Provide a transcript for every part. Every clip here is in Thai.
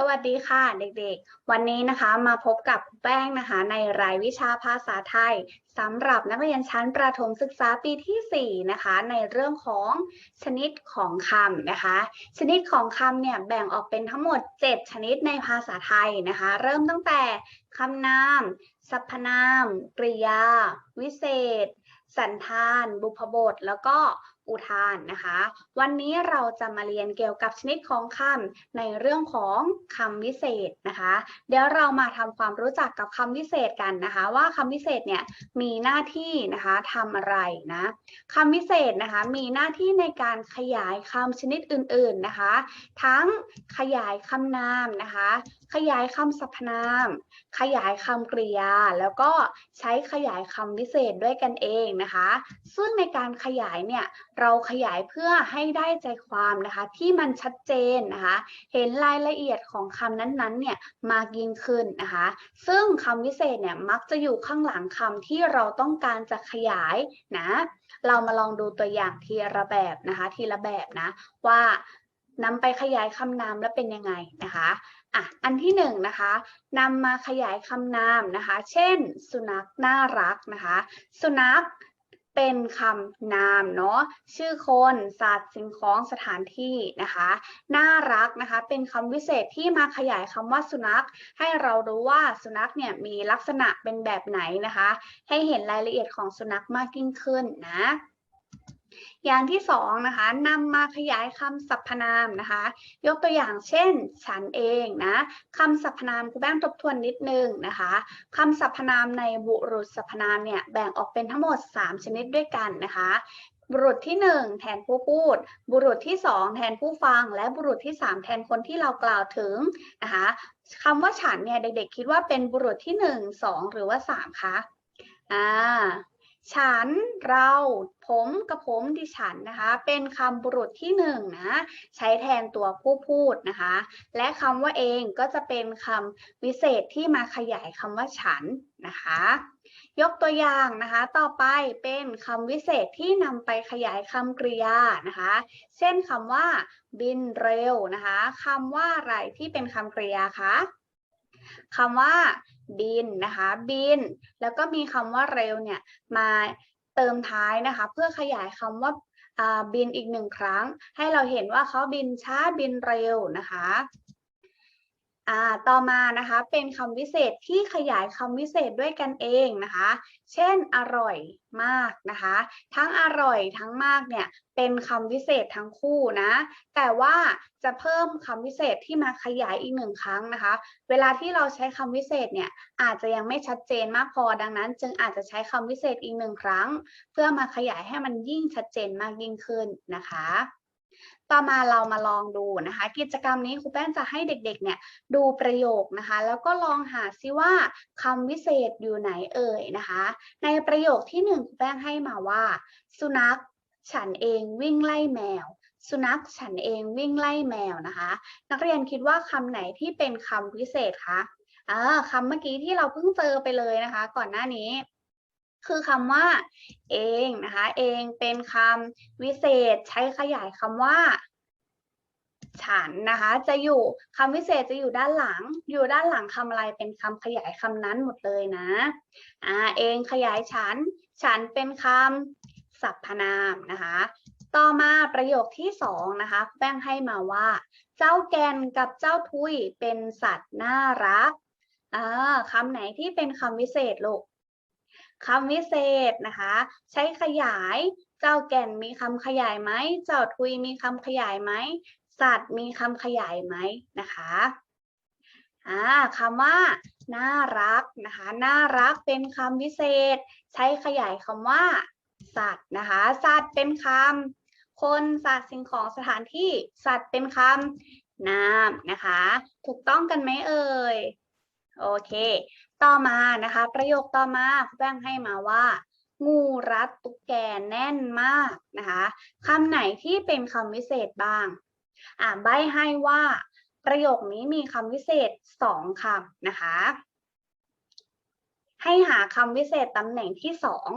สวัสดีค่ะเด็กๆ วันนี้นะคะมาพบกับแป้งนะคะในรายวิชาภาษาไทยสำหรับนักเรียนชั้นประถมศึกษาปีที่ 4 นะคะ ในเรื่องของชนิดของคำนะคะ ชนิดของคำเนี่ยแบ่งออกเป็นทั้งหมด 7 ชนิดในภาษาไทยนะคะ เริ่มตั้งแต่คำนาม สรรพนาม กริยา วิเศษ สันธาน บุพบท แล้วก็ อุทานนะคะ วันนี้เราจะมาเรียนเกี่ยวกับชนิดของคำในเรื่องของคำวิเศษนะคะ เดี๋ยวเรามาทำความรู้จักกับคำวิเศษกันนะคะ ว่าคำวิเศษเนี่ยมีหน้าที่นะคะทำอะไรนะคำวิเศษนะคะมีหน้าที่ในการขยายคำชนิดอื่นๆนะคะ ทั้งขยายคำนามนะคะขยายคำสรรพนาม ขยายคำกริยา แล้วก็ใช้ขยายคำวิเศษด้วยกันเองนะคะ ซึ่งในการขยายเนี่ยเราขยายเพื่อให้ได้ใจความนะคะ ที่มันชัดเจนนะคะ เห็นรายละเอียดของคำนั้นๆเนี่ยมากยิ่งขึ้นนะคะ ซึ่งคำวิเศษเนี่ยมักจะอยู่ข้างหลังคำที่เราต้องการจะขยายนะ เรามาลองดูตัวอย่างทีละแบบนะคะ ทีละแบบนะว่านำไปขยายคำนามแล้วเป็นยังไงนะคะ อะอันที่หนึ่งนะคะนำมาขยายคำนามนะคะ เช่น สุนัขน่ารักนะคะ สุนัขเป็นคำนามเนาะชื่อคนสัตว์สิ่งของสถานที่นะคะน่ารักนะคะ เป็นคำวิเศษที่มาขยายคำว่าสุนัข ให้เรารู้ว่าสุนัขเนี่ยมีลักษณะเป็นแบบไหนนะคะ ให้เห็นรายละเอียดของสุนัขมากยิ่งขึ้นนะ อย่างที่สองนะคะนำมาขยายคำสรรพนามนะคะ ยกตัวอย่างเช่น ฉันเองนะคำสรรพนามครูแป้งทบทวนนิดนึงนะคะคำสรรพนามในบุรุษสรรพนามเนี่ยแบ่งออกเป็นทั้งหมด 3 ชนิดด้วยกันนะคะบุรุษที่ 1 แทนผู้พูด บุรุษที่ 2 แทนผู้ฟัง และบุรุษที่ 3 แทนคนที่เรากล่าวถึงนะคะคำว่าฉันเนี่ยเด็กๆคิดว่าเป็นบุรุษที่ 1 2 หรือว่า 3 คะ อ่า ฉัน เรา ผมกับผมดิฉันนะคะ เป็นคำบุรุษที่หนึ่งนะใช้แทนตัวผู้พูดนะคะ และคำว่าเองก็จะเป็นคำวิเศษที่มาขยายคำว่าฉันนะคะ ยกตัวอย่างนะคะ ต่อไปเป็นคำวิเศษที่นำไปขยายคำกริยานะคะ เช่นคำว่า บินเร็วนะคะคำว่าอะไรที่เป็นคำกริยาคะ คำว่าบินนะคะบิน แล้วก็มีคำว่าเร็วเนี่ยมาเติมท้ายนะคะ เพื่อขยายคำว่าบินอีกหนึ่งครั้ง ให้เราเห็นว่าเขาบินช้าบินเร็วนะคะ อ่าต่อมานะคะเป็นคำวิเศษที่ขยายคำวิเศษด้วยกันเองนะคะ เช่นอร่อยมากนะคะ ทั้งอร่อยทั้งมากเนี่ยเป็นคำวิเศษทั้งคู่นะ แต่ว่าจะเพิ่มคำวิเศษที่มาขยายอีกหนึ่งครั้งนะคะ เวลาที่เราใช้คำวิเศษเนี่ยอาจจะยังไม่ชัดเจนมากพอดังนั้น จึงอาจจะใช้คำวิเศษอีกหนึ่งครั้ง เพื่อมาขยายให้มันยิ่งชัดเจนมากยิ่งขึ้นนะคะ ต่อมาเรามาลองดูนะคะ กิจกรรมนี้ครูแป้งจะให้เด็กๆเนี่ยดูประโยคนะคะ แล้วก็ลองหาซิว่าคำวิเศษอยู่ไหนเอ่ยนะคะ ในประโยคที่หนึ่งครูแป้งให้มาว่า สุนัขฉันเองวิ่งไล่แมว สุนัขฉันเองวิ่งไล่แมวนะคะ นักเรียนคิดว่าคำไหนที่เป็นคำวิเศษคะอ่าคำเมื่อกี้ที่เราเพิ่งเจอไปเลยนะคะ ก่อนหน้านี้ คือคำว่าเองนะคะเองเป็นคำวิเศษใช้ขยายคำว่า ฉันนะคะจะอยู่คำวิเศษจะอยู่ด้านหลัง อยู่ด้านหลังคำอะไรเป็นคำขยายคำนั้นหมดเลยนะอ่าเองขยายฉัน ฉันเป็นคำสรรพนามนะคะ ต่อมาประโยคที่สองนะคะแป้งให้มาว่า เจ้าแกนกับเจ้าทุยเป็นสัตว์น่ารักอ่าคำไหนที่เป็นคำวิเศษลูก คำวิเศษนะคะ ใช้ขยาย เจ้าแก่นมีคำขยายไหม เจ้าทุยมีคำขยายไหม สัตว์มีคำขยายไหมนะคะอ่าคำว่า น่ารักนะคะ น่ารักเป็นคำวิเศษ ใช้ขยายคำว่า สัตว์นะคะ สัตว์เป็นคำคนสัตว์สิ่งของสถานที่สัตว์เป็นคำนามนะคะ ถูกต้องกันไหมเอ่ย โอเค ต่อมานะคะ ประโยคต่อมาคุณแป้งให้มาว่า งูรัดตุ๊กแกแน่นมากนะคะคำไหนที่เป็นคำวิเศษบ้าง อ่าใบให้ว่า ประโยคนี้มีคำวิเศษสองคำนะคะ ให้หาคำวิเศษตำแหน่งที่สอง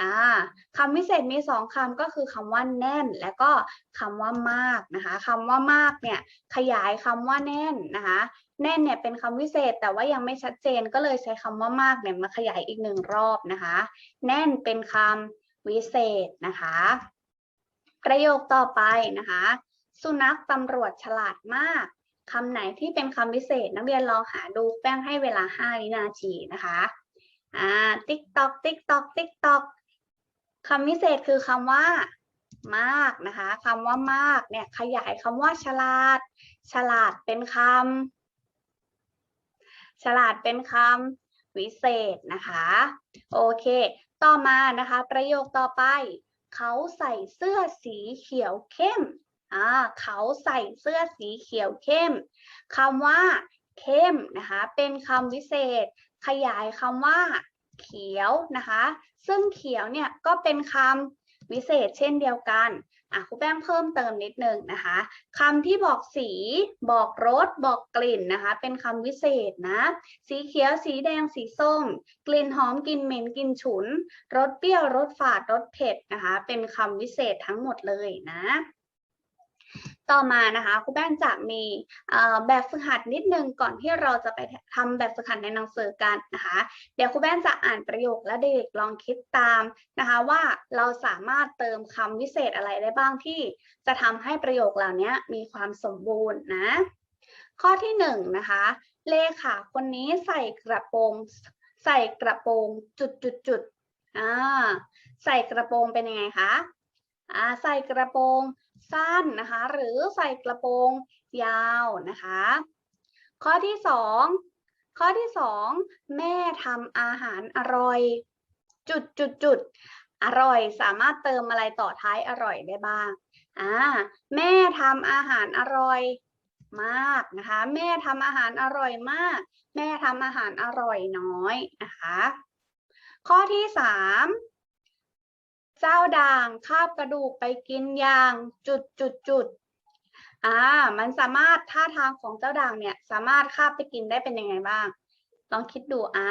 อ่าคำวิเศษมีสองคำก็คือคำว่าแน่น และก็คำว่ามากนะคะคำว่ามากเนี่ยขยายคำว่าแน่นนะคะแน่นเนี่ยเป็นคำวิเศษแต่ว่ายังไม่ชัดเจนก็เลยใช้คำว่ามากเนี่ยมาขยายอีกหนึ่งรอบนะคะ แน่นเป็นคำวิเศษนะคะ ประโยคต่อไปนะคะ สุนัขตำรวจฉลาดมากคำไหนที่เป็นคำวิเศษนักเรียนลองหาดูแป้งให้เวลา 5 วินาทีนะคะอ่าติ๊กตอกติ๊กตอกติ๊กตอก คำวิเศษคือคำว่ามากนะคะคำว่ามากเนี่ยขยายคำว่าฉลาด ฉลาดเป็นคำฉลาดเป็นคำวิเศษนะคะโอเค ต่อมานะคะ ประโยคต่อไป เขาใส่เสื้อสีเขียวเข้มอ่าเขาใส่เสื้อสีเขียวเข้มคำว่า เข้มนะคะ เป็นคำวิเศษ ขยายคำว่า เขียวนะคะ ซึ่งเขียวเนี่ยก็เป็นคำวิเศษเช่นเดียวกันอะครูแป้งเพิ่มเติมนิดนึงนะคะคำที่บอกสีบอกรสบอกกลิ่นนะคะ เป็นคำวิเศษนะ สีเขียวสีแดงสีส้ม กลิ่นหอมกลิ่นเหม็นกลิ่นฉุนรสเปรี้ยวรสฝาดรสเผ็ดนะคะ เป็นคำวิเศษทั้งหมดเลยนะ ต่อมานะคะครูแป้งจะมีแบบฝึกหัดนิดนึงก่อนที่เราจะไปทำแบบฝึกหัดในหนังสือกันนะคะ เดี๋ยวครูแป้งจะอ่านประโยคและเด็กลองคิดตามนะคะว่าเราสามารถเติมคำวิเศษอะไรได้บ้างที่จะทำให้ประโยคเหล่านี้มีความสมบูรณ์นะข้อที่หนึ่งนะคะเลขาคนนี้ใส่กระโปรงใส่กระโปรงจุดจุดจุดอ่าใส่กระโปรงเป็นยังไงคะอ่าใส่กระโปรง สั้นนะคะ หรือใส่กระโปรงยาวนะคะ ข้อที่สองข้อที่สองแม่ทำอาหารอร่อย จุดจุดจุดอร่อยสามารถเติมอะไรต่อท้ายอร่อยได้บ้างอ่าแม่ทำอาหารอร่อยมากนะคะ แม่ทำอาหารอร่อยมาก แม่ทำอาหารอร่อยน้อยนะคะ ข้อที่สาม เจ้าด่างคาบกระดูกไปกินยางจุดจุดจุดอ่า มันสามารถท่าทางของเจ้าด่างเนี่ย สามารถคาบไปกินได้เป็นยังไงบ้าง ลองคิดดูอ่า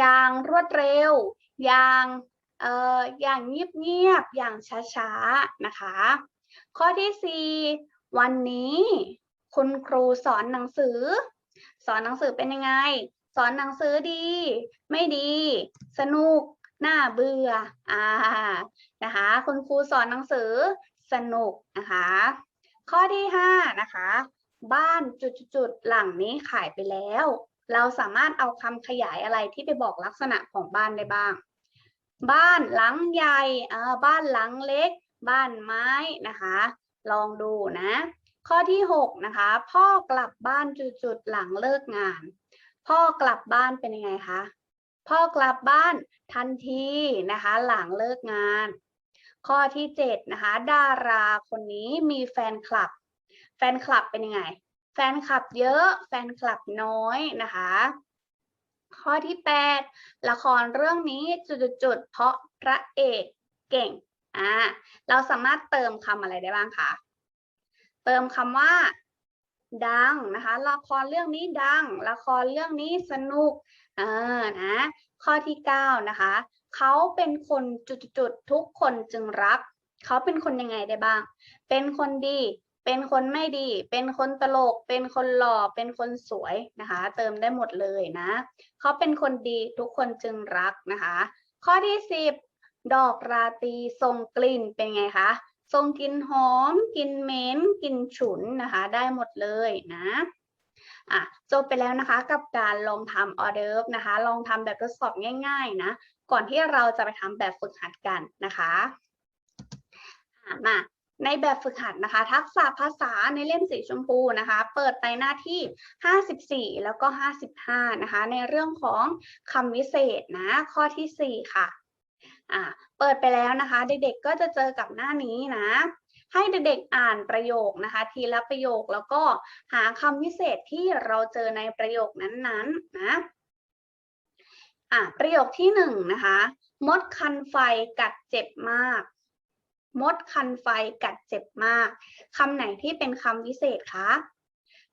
ยางรวดเร็ว ยางเอ่ออย่างเงียบๆอย่างช้าๆนะคะ ข้อที่สี่วันนี้คุณครูสอนหนังสือ สอนหนังสือเป็นยังไง สอนหนังสือดี ไม่ดี สนุก น่าเบื่ออ่านะคะ คุณครูสอนหนังสือสนุกนะคะ ข้อที่ห้านะคะ บ้านจุดๆหลังนี้ขายไปแล้ว เราสามารถเอาคำขยายอะไรที่ไปบอกลักษณะของบ้านได้บ้าง บ้านหลังใหญ่บ้านหลังเล็ก บ้านไม้นะคะ ลองดูนะ ข้อที่หกนะคะ พ่อกลับบ้านจุดๆหลังเลิกงาน พ่อกลับบ้านเป็นยังไงคะ พ่อกลับบ้านทันทีนะคะ หลังเลิกงาน ข้อที่เจ็ดนะคะ ดาราคนนี้มีแฟนคลับ แฟนคลับเป็นยังไง แฟนคลับเยอะ แฟนคลับน้อยนะคะ ข้อที่แปดละครเรื่องนี้จุดๆเพราะพระเอกเก่งอ่าเราสามารถเติมคำอะไรได้บ้างคะเติมคำว่า ดังนะคะ ละครเรื่องนี้ดัง ละครเรื่องนี้สนุกเออนะข้อที่เก้านะคะ เขาเป็นคนจุดๆทุกคนจึงรัก เขาเป็นคนยังไงได้บ้าง เป็นคนดี เป็นคนไม่ดี เป็นคนตลก เป็นคนหล่อ เป็นคนสวยนะคะ เติมได้หมดเลยนะ เขาเป็นคนดีทุกคนจึงรักนะคะ ข้อที่สิบดอกราตรีทรงกลิ่นเป็นไงคะ ทรงกลิ่นหอมกลิ่นเหม็นกลิ่นฉุนนะคะ ได้หมดเลยนะอะจบไปแล้วนะคะกับการลองทำออเดิร์ฟนะคะ ลองทำแบบทดสอบง่าย ๆ นะ ก่อนที่เราจะไปทำแบบฝึกหัดกันนะคะอะมาในแบบฝึกหัดนะคะ ทักษะภาษาในเล่มสีชมพูนะคะ เปิดไปหน้าที่ 54 แล้วก็ 55 นะคะ ในเรื่องของคำวิเศษนะ ข้อที่ 4 ค่ะ อ่าเปิดไปแล้วนะคะ เด็กๆก็จะเจอกับหน้านี้นะ ให้เด็กๆอ่านประโยคนะคะ ทีละประโยคแล้วก็หาคำวิเศษที่เราเจอในประโยคนั้นๆนะอ่าประโยคที่หนึ่งนะคะ มดคันไฟกัดเจ็บมาก มดคันไฟกัดเจ็บมากคำไหนที่เป็นคำวิเศษคะ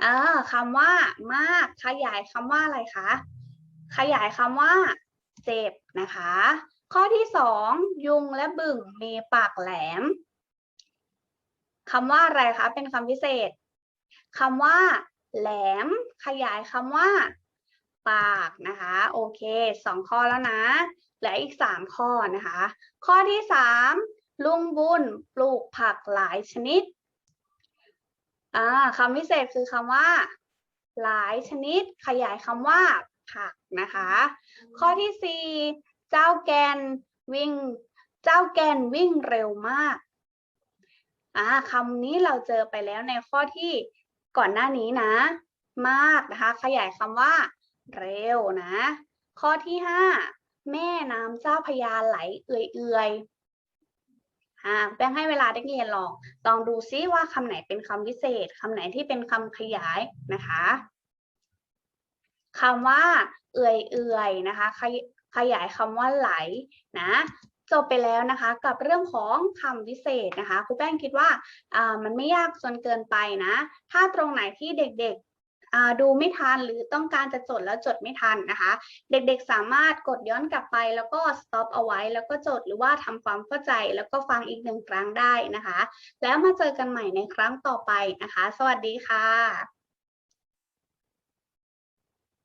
เออคำว่ามากขยายคำว่าอะไรคะขยายคำว่า เจ็บนะคะ ข้อที่สองยุงและบึ่งมีปากแหลมคำว่าอะไรคะ เป็นคำพิเศษคำว่า แหลม ขยายคำว่า ปากนะคะ โอเคสองข้อแล้วนะเหลืออีกสามข้อนะคะ ข้อที่สามลุงบุญปลูกผักหลายชนิดอ่าคำพิเศษคือคำว่า หลายชนิด ขยายคำว่า ผักนะคะ ข้อที่สี่ เจ้าแกนวิ่ง เจ้าแกนวิ่งเร็วมากอ่าคำนี้เราเจอไปแล้วในข้อที่ก่อนหน้านี้นะ มากนะคะ ขยายคำว่า เร็วนะ ข้อที่ห้าแม่น้ำเจ้าพยาไหลเอื่อยๆอ่าแป้งให้เวลาได้เรียนลอง ลองดูซิว่าคำไหนเป็นคำพิเศษคำไหนที่เป็นคำขยายนะคะคำว่า เอื่อยๆนะคะ ขยายคำว่าไหลนะจบไปแล้วนะคะกับเรื่องของคำวิเศษนะคะครูแป้งคิดว่าอ่ามันไม่ยากจนเกินไปนะ ถ้าตรงไหนที่เด็กๆอ่าดูไม่ทันหรือต้องการจะจดแล้วจดไม่ทันนะคะ เด็กๆสามารถกดย้อนกลับไปแล้วก็ stop เอาไว้ แล้วก็จดหรือว่าทำความเข้าใจ แล้วก็ฟังอีกหนึ่งครั้งได้นะคะ แล้วมาเจอกันใหม่ในครั้งต่อไปนะคะ สวัสดีค่ะ